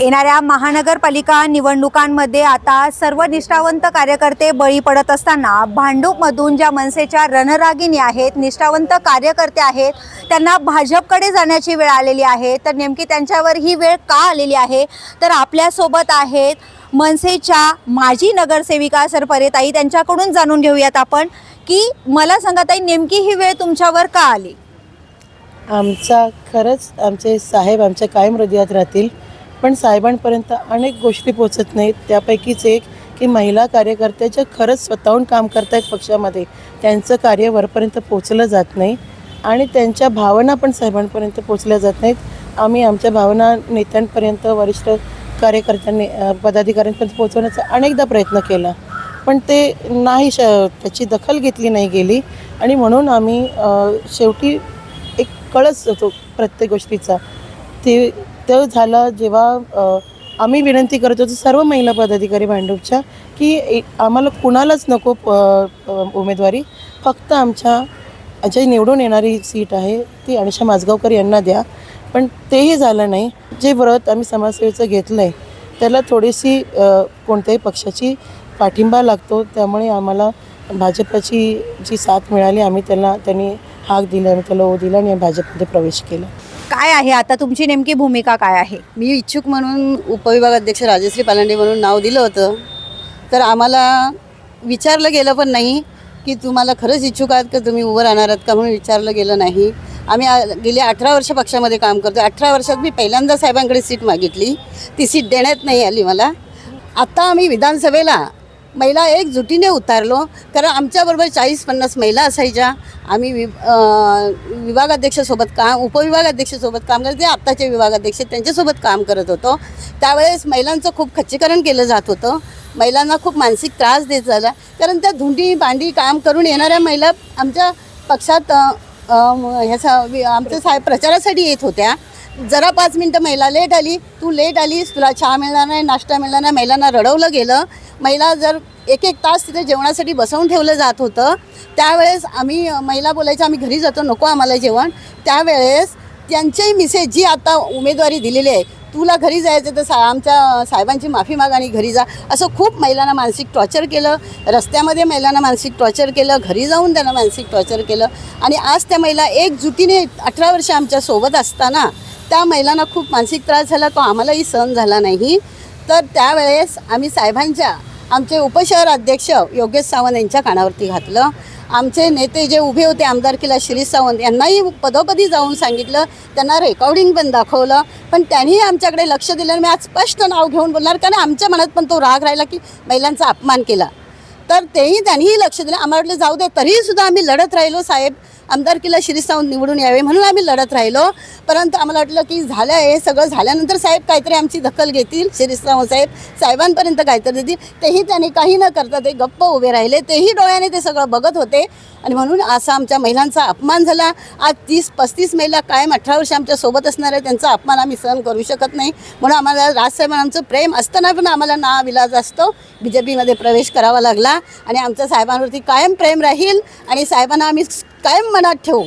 येणाऱ्या महानगरपालिका निवडणुकांमध्ये आता सर्व निष्ठावंत कार्यकर्ते बळी पडत असताना भांडूपमधून ज्या मनसेच्या रणरागिणी आहेत निष्ठावंत कार्यकर्ते आहेत त्यांना भाजपकडे जाण्याची वेळ आलेली आहे. तर नेमकी त्यांच्यावर ही वेळ का आलेली आहे? तर आपल्यासोबत आहेत मनसेच्या माजी नगरसेविका सरपरेताई. त्यांच्याकडून जाणून घेऊयात आपण की मला सांगा ताई नेमकी ही वेळ तुमच्यावर का आली? आमचा खरंच आमचे साहेब आमच्या कायम हृदयात राहतील. पण साहेबांपर्यंत अनेक गोष्टी पोचत नाहीत. त्यापैकीच एक की महिला कार्यकर्त्याच्या खरंच स्वतःहून काम करतायत पक्षामध्ये. त्यांचं कार्य वरपर्यंत पोचलं जात नाही आणि त्यांच्या भावना पण साहेबांपर्यंत पोचल्या जात नाहीत. आम्ही आमच्या भावना नेत्यांपर्यंत वरिष्ठ कार्यकर्त्यांनी पदाधिकाऱ्यांपर्यंत पोचवण्याचा अनेकदा प्रयत्न केला. पण ते नाही श त्याची दखल घेतली नाही गेली आणि म्हणून आम्ही शेवटी एक कळस होतो प्रत्येक गोष्टीचा. ते तो झाला जेव्हा आम्ही विनंती करत होतो सर्व महिला पदाधिकारी भांडूपच्या की एक आम्हाला कुणालाच नको उमेदवारी. फक्त आमच्या जे निवडून येणारी सीट आहे ती अनिशा माझगावकर यांना द्या. पण तेही झालं नाही. जे व्रत आम्ही समाजसेवेचं घेतलं आहे त्याला थोडीशी कोणत्याही पक्षाची पाठिंबा लागतो. त्यामुळे आम्हाला भाजपची जी साथ मिळाली आम्ही त्यांना त्यांनी हाक दिला आम्ही त्याला ओ दिला आणि भाजपमध्ये प्रवेश केला. काय आहे? आता तुमची नेमकी भूमिका काय आहे? मी इच्छुक म्हणून उपविभागाध्यक्ष राजश्री पालांडे म्हणून नाव दिलं होतं. तर आम्हाला विचारलं गेलं पण नाही की तुम्हाला खरंच इच्छुक आहात का तुम्ही उभं राहणार आहात का म्हणून विचारलं गेलं नाही. आम्ही आ- गेली अठरा वर्ष पक्षामध्ये काम करतो. अठरा वर्षात मी पहिल्यांदा साहेबांकडे सीट मागितली. ती सीट देण्यात नाही आली मला. आत्ता आम्ही विधानसभेला महिला एकजुटीने उतारलो. कारण आमच्याबरोबर चाळीस पन्नास महिला असायच्या. आम्ही वि विभागाध्यक्षासोबत काम उपविभागाध्यक्षासोबत काम करत ते आत्ताचे विभागाध्यक्ष त्यांच्यासोबत काम करत होतो. त्यावेळेस महिलांचं खूप खच्चीकरण केलं जात होतं. महिलांना खूप मानसिक त्रास देत झाला. कारण त्या धुंडी भांडी काम करून येणाऱ्या महिला आमच्या पक्षात ह्याचा वि- आमच्या साहेब प्रचारासाठी येत होत्या. जरा पाच मिनटं महिला लेट आली. तू लेट आलीस. तुला चहा मिळणार नाही नाश्ता मिळणार नाही. महिलांना रडवलं गेलं. महिला जर एक एक तास तिथे जेवणासाठी बसवून ठेवलं जात होतं त्यावेळेस आम्ही महिला बोलायच्या आम्ही घरी जातो नको आम्हाला जेवण. त्यावेळेस त्यांच्याही मिसेस जी आता उमेदवारी दिलेली आहे तुला घरी जायचं तर सा आमच्या साहेबांची माफी माग आणि घरी जा. असं खूप महिलांना मानसिक टॉर्चर केलं. रस्त्यामध्ये महिलांना मानसिक टॉर्चर केलं. घरी जाऊन त्यांना मानसिक टॉर्चर केलं. आणि आज त्या महिला एकजुटीने अठरा वर्ष आमच्यासोबत असताना त्या महिलांना खूप मानसिक त्रास झाला. तो आम्हालाही सहन झाला नाही. तर त्यावेळेस आम्ही साहेबांच्या आमचे उपशहर अध्यक्ष योगेश सावंत यांच्या कानावरती घातलं. आमचे नेते जे उभे होते आमदारकीला शिरीष सावंत यांनाही पदोपदी जाऊन सांगितलं. त्यांना रेकॉर्डिंग पण दाखवलं. पण त्यांनी आमच्याकडे लक्ष दिलं आणि मी आज स्पष्ट नाव घेऊन बोलणार कारण आमच्या मनात पण तो राग राहिला की महिलांचा अपमान केला. तर तेही त्यांनीही लक्ष दिलं. आम्हाला वाटलं जाऊ दे तरीही सुद्धा आम्ही लढत राहिलो साहेब. आमदारकीला शिरीष निवडून यावे म्हणून आम्ही लढत राहिलो. परंतु आम्हाला वाटलं की झालं आहे सगळं झाल्यानंतर साहेब काहीतरी आमची दखल घेतील. शिरीसावं साहेब साहेबांपर्यंत काहीतरी देतील. तेही त्यांनी काही न करता ते गप्प उभे राहिले. तेही डोळ्याने ते सगळं बघत होते. आणि म्हणून असा आमच्या महिलांचा अपमान झाला. आज तीस पस्तीस महिला कायम अठरा वर्ष आमच्यासोबत असणार आहे त्यांचा अपमान आम्ही सहन करू शकत नाही. म्हणून आम्हाला राजसाहेबांचं प्रेम असताना पण आम्हाला ना विलाज असतो. बी जे पीमध्ये प्रवेश करावा लागला. आणि आमच्या साहेबांवरती कायम प्रेम राहील. आणि साहेबांना आम्ही कायम मनात ठेवू?